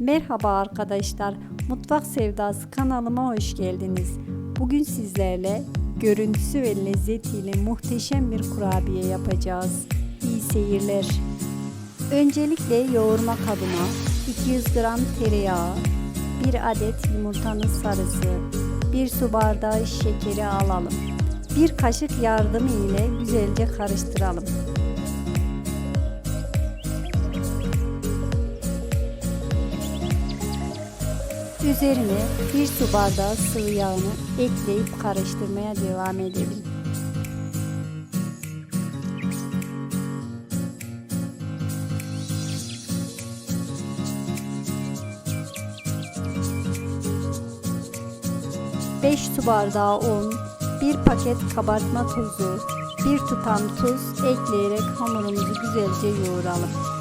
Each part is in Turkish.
Merhaba arkadaşlar, Mutfak Sevdası kanalıma hoş geldiniz. Bugün sizlerle görüntüsü ve lezzetiyle muhteşem bir kurabiye yapacağız. İyi seyirler. Öncelikle yoğurma kabına 200 gram tereyağı, 1 adet yumurtanın sarısı, 1 su bardağı şekeri alalım. 1 kaşık yardımı ile güzelce karıştıralım. Üzerine bir su bardağı sıvı yağını ekleyip karıştırmaya devam edelim. Beş su bardağı un, bir paket kabartma tozu, bir tutam tuz ekleyerek hamurumuzu güzelce yoğuralım.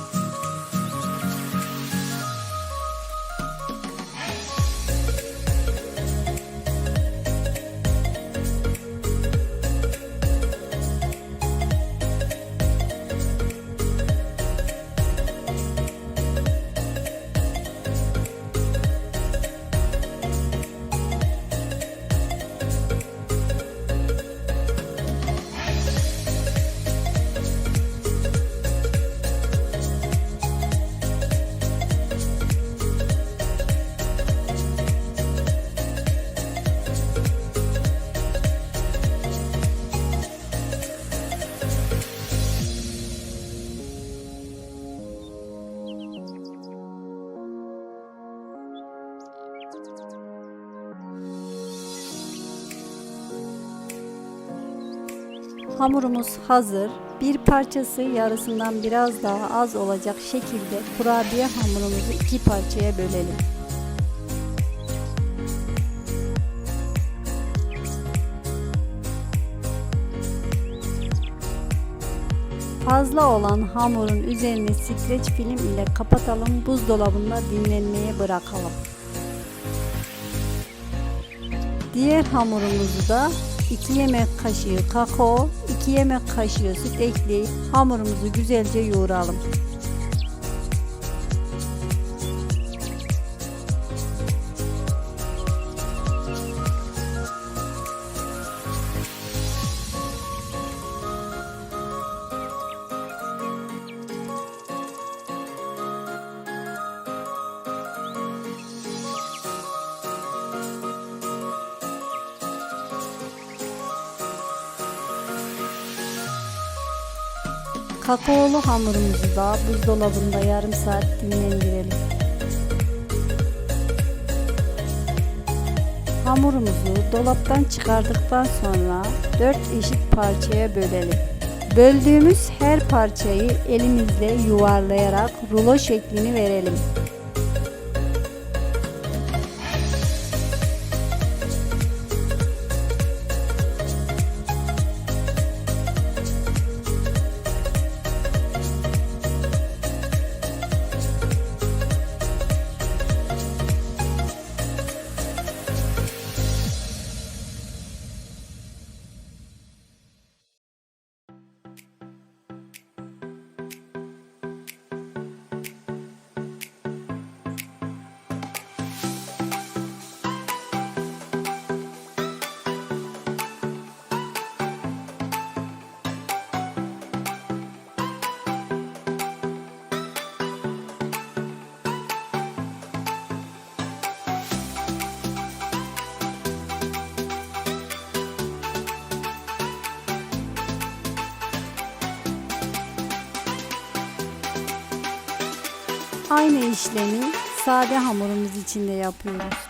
Hamurumuz hazır. Bir parçası yarısından biraz daha az olacak şekilde kurabiye hamurumuzu iki parçaya bölelim. Fazla olan hamurun üzerine streç film ile kapatalım. Buzdolabında dinlenmeye bırakalım. Diğer hamurumuzu da 2 yemek kaşığı kakao, 2 yemek kaşığı süt ekleyip hamurumuzu güzelce yoğuralım. Kakaolu hamurumuzu da buzdolabında yarım saat dinlendirelim. Hamurumuzu dolaptan çıkardıktan sonra 4 eşit parçaya bölelim. Böldüğümüz her parçayı elimizle yuvarlayarak rulo şeklini verelim. Aynı işlemi sade hamurumuz için de yapıyoruz.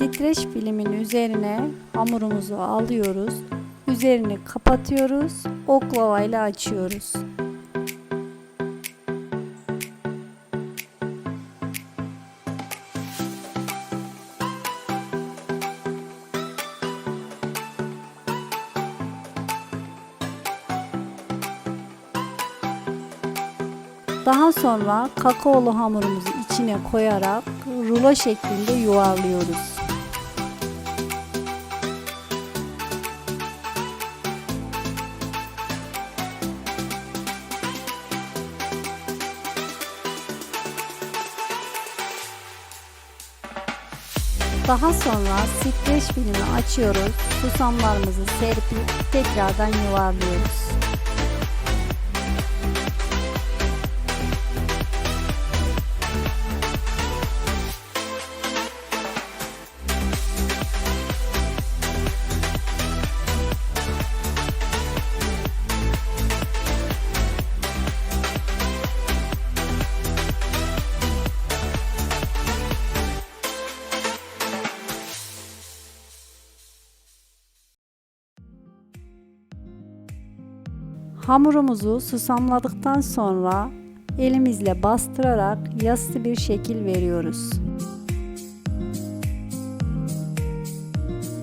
Streç filmin üzerine hamurumuzu alıyoruz. Üzerini kapatıyoruz. Oklava ile açıyoruz. Daha sonra kakaolu hamurumuzu içine koyarak rulo şeklinde yuvarlıyoruz. Daha sonra streç filmi açıyoruz. Susamlarımızı serpip tekrardan yuvarlıyoruz. Hamurumuzu susamladıktan sonra elimizle bastırarak yassı bir şekil veriyoruz.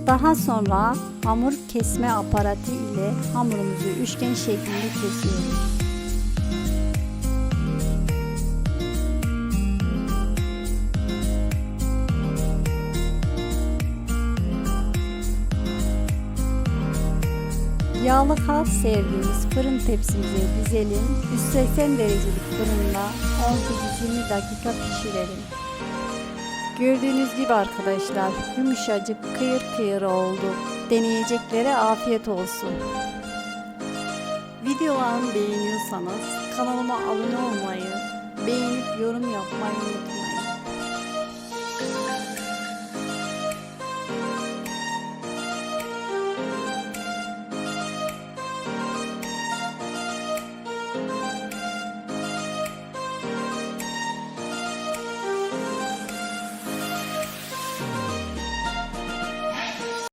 Daha sonra hamur kesme aparatı ile hamurumuzu üçgen şeklinde kesiyoruz. Yağlı kağıt serdiğimiz fırın tepsimize dizelim. 180 derecelik fırında 18-20 dakika pişirelim. Gördüğünüz gibi arkadaşlar yumuşacık kıyır kıyır oldu. Deneyeceklere afiyet olsun. Videolarımı beğeniyorsanız kanalıma abone olmayı, beğenip yorum yapmayı unutmayın.